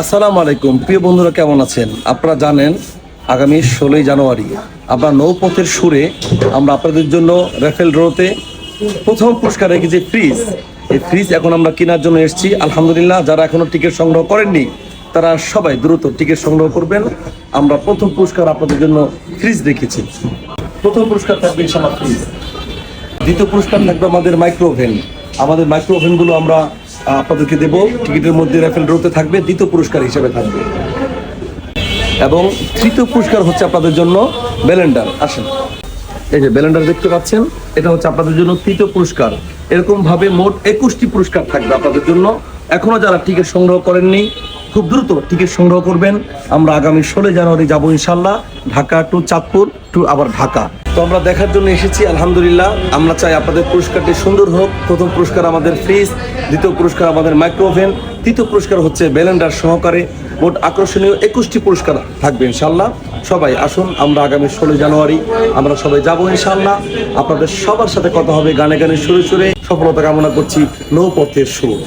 আসসালামু আলাইকুম। প্রিয় বন্ধুরা, কেমন আছেন? আপনারা জানেন, আগামী ষোলোই জানুয়ারি আমরা নৌপথের সুরে আমরা আপনাদের জন্য রেফেল ড্রোতে প্রথম পুরস্কার রেখেছি ফ্রিজ। এই ফ্রিজ এখন আমরা কেনার জন্য এসেছি। আলহামদুলিল্লাহ, যারা এখনও টিকিট সংগ্রহ করেননি, তারা সবাই দ্রুত টিকিট সংগ্রহ করবেন। আমরা প্রথম পুরস্কার আপনাদের জন্য ফ্রিজ রেখেছি। প্রথম পুরস্কার থাকবে ফ্রিজ। দ্বিতীয় পুরস্কার থাকবে আমাদের মাইক্রো ওভেন আমাদের মাইক্রো ওভেনগুলো আমরা আপনাদেরকে দেব। টিকিটের মধ্যে র্যাফেল ড্রোতে থাকবে, দ্বিতীয় পুরস্কার হিসেবে থাকবে। এবং তৃতীয় পুরস্কার হচ্ছে আপনাদের জন্য ব্যালেন্ডার। আসেন। এই যে ব্যালেন্ডার দেখতে পাচ্ছেন, এটা হচ্ছে আপনাদের জন্য তৃতীয় পুরস্কার। এরকম ভাবে মোট একুশটি পুরস্কার থাকবে আপনাদের জন্য। এখনও যারা টিকিট সংগ্রহ করেননি খুব দ্রুত টিকিট সংগ্রহ করবেন। আমরা আগামী ষোলো জানুয়ারি যাব ইনশাল্লাহ, ঢাকা টু চাঁদপুর টু আবার ঢাকা। তো আমরা দেখার জন্য এসেছি, আলহামদুলিল্লাহ। আমরা চাই আপনাদের পুরস্কারটি সুন্দর হোক। প্রথম পুরস্কার আমাদের ফ্রিজ দ্বিতীয় পুরস্কার আমাদের মাইক্রোওভেন তৃতীয় পুরস্কার হচ্ছে ব্যালেন্ডার সহকারে। মোট আকর্ষণীয় একুশটি পুরস্কার থাকবে ইনশাল্লাহ। সবাই আসুন, আমরা আগামী ষোলো জানুয়ারি আমরা সবাই যাব ইনশাল্লাহ। আপনাদের সবার সাথে কথা হবে গানে গানে সুরে সুরে। সফলতা কামনা করছি নৌপথের সুর।